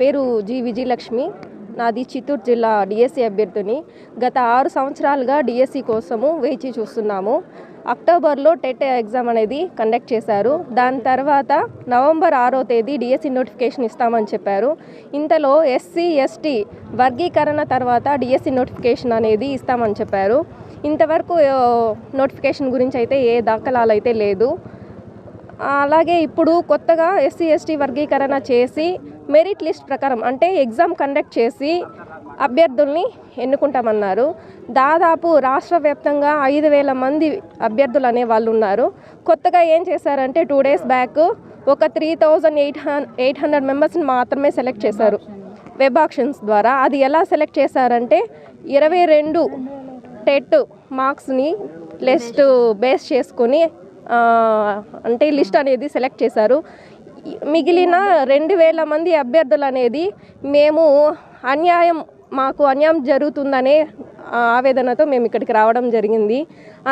పేరు జి విజయలక్ష్మి. నాది చిత్తూరు జిల్లా డిఎస్సి అభ్యర్థిని. గత ఆరు సంవత్సరాలుగా డిఎస్సి కోసము వేచి చూస్తున్నాము. అక్టోబర్లో టెట్ ఎగ్జామ్ అనేది కండక్ట్ చేశారు. దాని తర్వాత నవంబర్ ఆరో తేదీ డిఎస్సి నోటిఫికేషన్ ఇస్తామని చెప్పారు. ఇంతలో ఎస్సీ ఎస్టీ వర్గీకరణ తర్వాత డిఎస్సి నోటిఫికేషన్ అనేది ఇస్తామని చెప్పారు. ఇంతవరకు నోటిఫికేషన్ గురించి అయితే ఏ దాఖలాలు అయితే లేదు. అలాగే ఇప్పుడు కొత్తగా ఎస్సీ ఎస్టీ వర్గీకరణ చేసి మెరిట్ లిస్ట్ ప్రకారం అంటే ఎగ్జామ్ కండక్ట్ చేసి అభ్యర్థుల్ని ఎన్నుకుంటామన్నారు. దాదాపు రాష్ట్ర వ్యాప్తంగా ఐదు వేల మంది అభ్యర్థులు అనే వాళ్ళు ఉన్నారు కొత్తగా ఏం చేశారంటే టూ డేస్ బ్యాక్ ఒక three thousand eight hun eight hundred మెంబర్స్ని మాత్రమే సెలెక్ట్ చేశారు. వెబ్ ఆప్షన్స్ ద్వారా. అది ఎలా సెలెక్ట్ చేశారంటే ఇరవై రెండు టెట్ మార్క్స్ని లిస్ట్ బేస్ చేసుకొని అంటే లిస్ట్ అనేది సెలెక్ట్ చేశారు. మిగిలిన రెండు వేల మంది అభ్యర్థులు అనేది మేము అన్యాయం మాకు అన్యాయం జరుగుతుందనే ఆవేదనతో మేము ఇక్కడికి రావడం జరిగింది.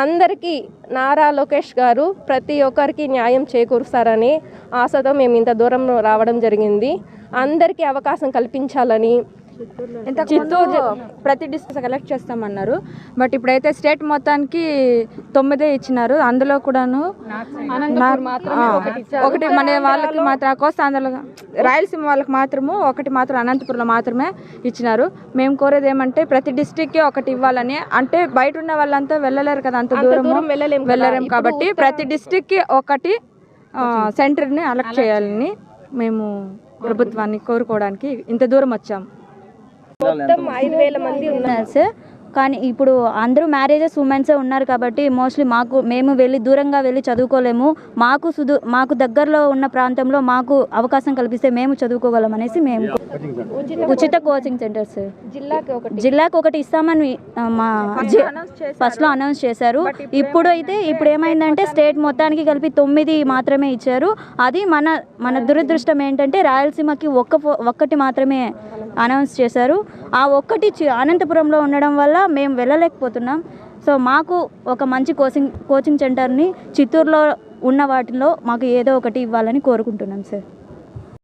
అందరికీ నారా లోకేష్ గారు ప్రతి ఒక్కరికి న్యాయం చేకూరుస్తారని ఆశతో మేము ఇంత దూరం రావడం జరిగింది. అందరికీ అవకాశం కల్పించాలని చిత్తూరు ప్రతి డిస్ట్రిక్ట్ సెలెక్ట్ చేస్తామన్నారు. బట్ ఇప్పుడైతే స్టేట్ మొత్తానికి తొమ్మిదే ఇచ్చినారు. అందులో కూడాను ఒకటి మన వాళ్ళకి మాత్రం కోస్తాంధ్రలో రాయలసీమ వాళ్ళకి మాత్రము ఒకటి మాత్రం అనంతపురంలో మాత్రమే ఇచ్చినారు. మేము కోరేది ఏమంటే ప్రతి డిస్టిక్కి ఒకటి ఇవ్వాలని. అంటే బయట ఉన్న వాళ్ళంతా వెళ్ళలేరు కదా అంత దూరం దూరం వెళ్ళలేం కదా. వెళ్ళలేం ఇప్పుడు కాబట్టి ప్రతి డిస్టిక్కి ఒకటి సెంటర్ని అలెక్ట్ చేయాలని మేము ప్రభుత్వాన్ని కోరుకోవడానికి ఇంత దూరం వచ్చాము. మొత్తం ఐదు వేల మంది ఉన్నారు ఉన్నారు సార్ కానీ ఇప్పుడు అందరూ మ్యారేజెస్ ఉమెన్సే ఉన్నారు కాబట్టి మోస్ట్లీ మాకు మేము వెళ్ళి దూరంగా వెళ్ళి చదువుకోలేము. మాకు సుదు మాకు దగ్గరలో ఉన్న ప్రాంతంలో మాకు అవకాశం కల్పిస్తే మేము చదువుకోగలం అనేసి మేము ఉచిత కోచింగ్ సెంటర్ సార్ జిల్లాకి ఒకటి. జిల్లాకు ఒకటి ఇస్తామని మా ఫస్ట్లో అనౌన్స్ చేశారు. ఇప్పుడు అయితే ఇప్పుడు ఏమైందంటే స్టేట్ మొత్తానికి కలిపి తొమ్మిది మాత్రమే ఇచ్చారు. అది మన మన దురదృష్టం ఏంటంటే రాయలసీమకి ఒక్క ఒక్కటి మాత్రమే అనౌన్స్ చేశారు. ఆ ఒక్కటి అనంతపురంలో ఉండడం వల్ల మేము వెళ్ళలేకపోతున్నాం. సో మాకు ఒక మంచి కోచింగ్ కోచింగ్ సెంటర్ని చిత్తూరులో ఉన్న వాటిలో మాకు ఏదో ఒకటి ఇవ్వాలని కోరుకుంటున్నాం సార్.